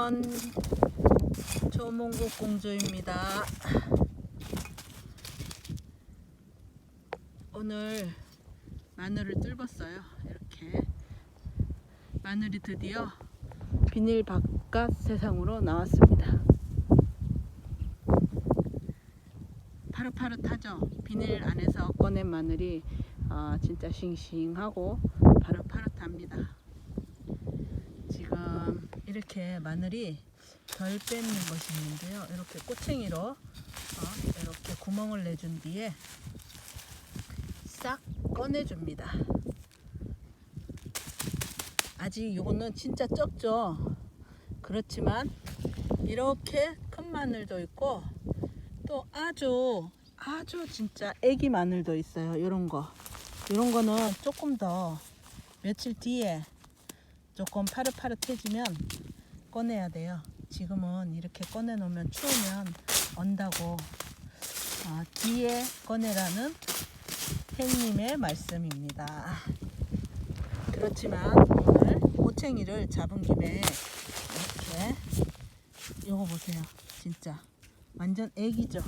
여러분 조몽국 공주입니다. 오늘 마늘을 뜰었어요. 이렇게. 마늘이 드디어 비닐 바깥 세상으로 나왔습니다. 파릇파릇하죠? 비닐 안에서 꺼낸 마늘이 아, 진짜 싱싱하고 파릇파릇합니다 지금 이렇게 마늘이 덜 뺏는 것이 있는데요. 이렇게 꼬챙이로 어, 이렇게 구멍을 내준 뒤에 싹 꺼내줍니다. 아직 이거는 진짜 적죠. 그렇지만 이렇게 큰 마늘도 있고 또 아주 아주 진짜 애기 마늘도 있어요. 이런 거. 이런 거는 조금 더 며칠 뒤에 조금 파릇파릇해지면 꺼내야 돼요. 지금은 이렇게 꺼내 놓으면 추우면 언다고 어, 뒤에 꺼내라는 햇님의 말씀입니다. 그렇지만 오늘 꼬챙이를 잡은 김에 이렇게 요거 보세요. 진짜 완전 애기죠.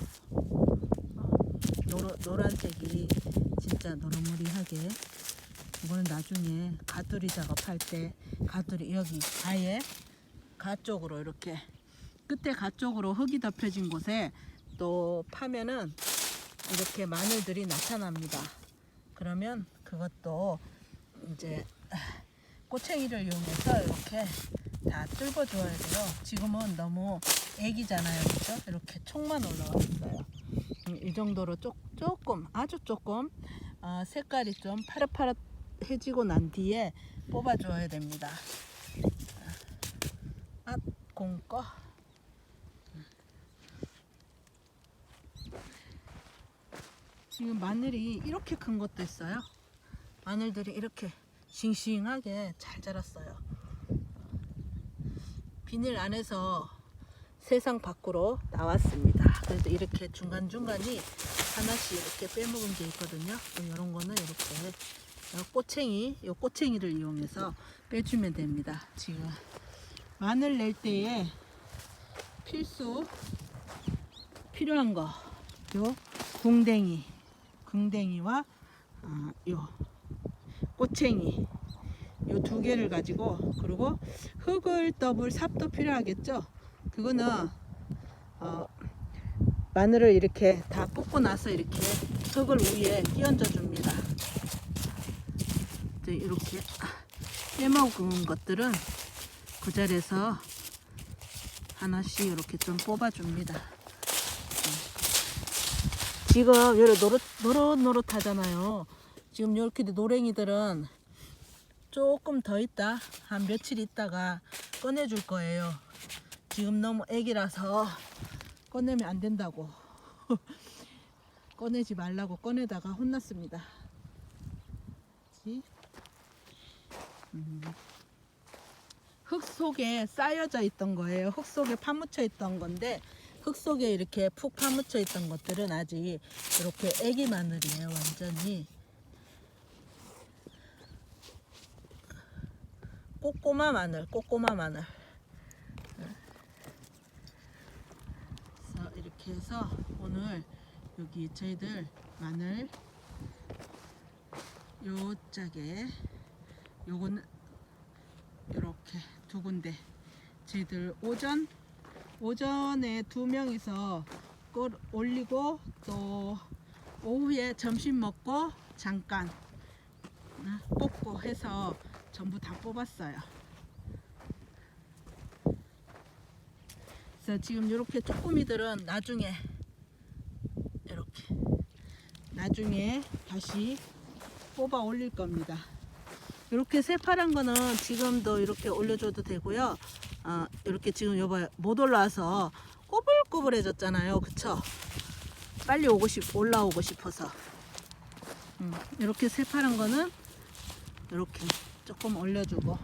노란색이 진짜 노릇무리하게 이거는 나중에 가두리 작업할 때 가두리 여기 아예 가 쪽으로 이렇게 끝에 가 쪽으로 흙이 덮여진 곳에 또 파면은 이렇게 마늘들이 나타납니다. 그러면 그것도 이제 꼬챙이를 이용해서 이렇게 다 뚫어 줘야 돼요. 지금은 너무 애기잖아요. 그렇죠? 이렇게 총만 올라와 있어요. 음, 이 정도로 조, 조금 아주 조금 어, 색깔이 좀 파릇파릇 해지고 난 뒤에 뽑아 줘야 됩니다. 아, 공꺼. 지금 마늘이 이렇게 큰 것도 있어요. 마늘들이 이렇게 싱싱하게 잘 자랐어요. 비닐 안에서 세상 밖으로 나왔습니다. 그래서 이렇게 중간중간이 하나씩 이렇게 빼먹은 게 있거든요. 이런 거는 이렇게 요 꼬챙이, 요 꼬챙이를 이용해서 빼주면 됩니다. 지금 마늘 낼 때에 필수 필요한 거, 요 궁뎅이, 궁뎅이와 어, 요 꼬챙이 요 두 개를 가지고 그리고 흙을 더블 삽도 필요하겠죠. 그거는 어, 마늘을 이렇게 다 뽑고 나서 이렇게 흙을 위에 끼얹어 줍니다. 이제 이렇게 빼먹은 것들은 그 자리에서 하나씩 이렇게 좀 뽑아줍니다. 지금 이렇게 노릇, 노릇노릇하잖아요. 지금 이렇게 노랭이들은 조금 더 있다, 한 며칠 있다가 꺼내줄 거예요. 지금 너무 애기라서 꺼내면 안 된다고. 꺼내지 말라고 꺼내다가 혼났습니다. 그치? 음. 흙 속에 쌓여져 있던 거예요. 흙 속에 파묻혀 있던 건데 흙 속에 이렇게 푹 파묻혀 있던 것들은 아직 이렇게 애기 마늘이에요. 완전히 꼬꼬마 마늘, 꼬꼬마 마늘. 그래서 이렇게 해서 오늘 여기 저희들 마늘 요 짝에 요거는 이렇게 두 군데 저희들 오전 오전에 두 명이서 꼴 올리고 또 오후에 점심 먹고 잠깐 어, 뽑고 해서 전부 다 뽑았어요. 그래서 지금 이렇게 쪼꼬미들은 나중에 이렇게 나중에 다시 뽑아 올릴 겁니다. 이렇게 새파란 거는 지금도 이렇게 올려줘도 되고요. 어, 이렇게 지금 여봐 못 올라와서 꼬불꼬불해졌잖아요. 그쵸? 빨리 오고 싶 올라오고 싶어서 음, 이렇게 새파란 거는 이렇게 조금 올려주고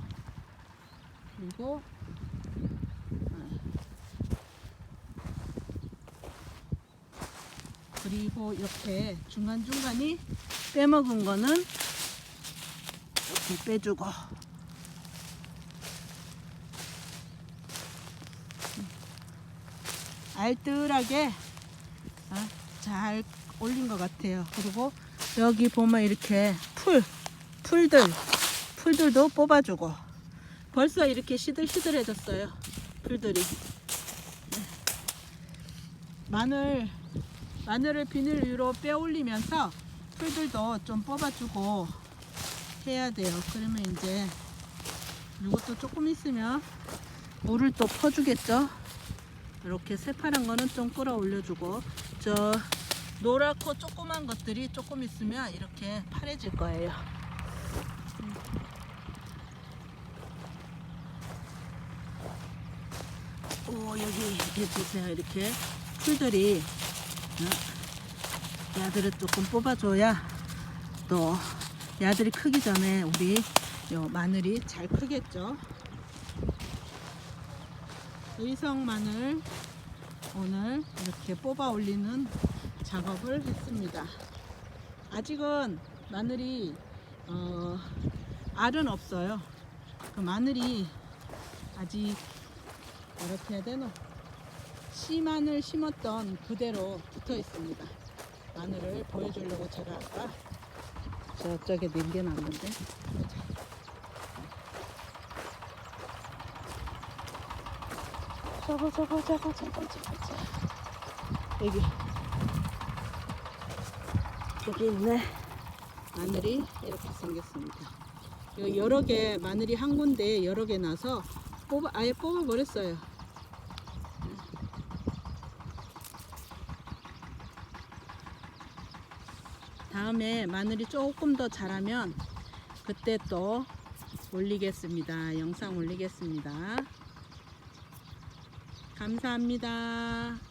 그리고 어, 그리고 이렇게 중간중간이 빼먹은 거는 이렇게 빼주고 알뜰하게 아, 잘 올린 것 같아요. 그리고 여기 보면 이렇게 풀, 풀들, 풀들도 뽑아주고 벌써 이렇게 시들시들해졌어요. 풀들이. 네. 마늘, 마늘을 비닐 위로 빼 올리면서 풀들도 좀 뽑아주고 해야 돼요. 그러면 이제 이것도 조금 있으면 물을 또 퍼주겠죠. 이렇게 새파란 거는 좀 끌어올려주고 저 노랗고 조그만 것들이 조금 있으면 이렇게 파래질 거예요. 오 여기 이렇게 보세요 이렇게 풀들이 어, 야들을 조금 뽑아줘야 또 야들이 크기 전에 우리 요 마늘이 잘 크겠죠. 의성 마늘 오늘 이렇게 뽑아 올리는 작업을 했습니다. 아직은 마늘이 어, 알은 없어요. 그 마늘이 아직 어떻게 해야 되노? 씨마늘 심었던 그대로 붙어 있습니다. 마늘을 보여주려고 제가 아까 저쪽에 남겨놨는데. 저거 저거 저거 저거 저거 저거. 여기. 여기 있네. 마늘이 이렇게 생겼습니다. 여러 개 마늘이 한 군데 여러 개 나서 뽑아 아예 뽑아 버렸어요 다음에 마늘이 조금 더 자라면 그때 또 올리겠습니다 영상 올리겠습니다 감사합니다.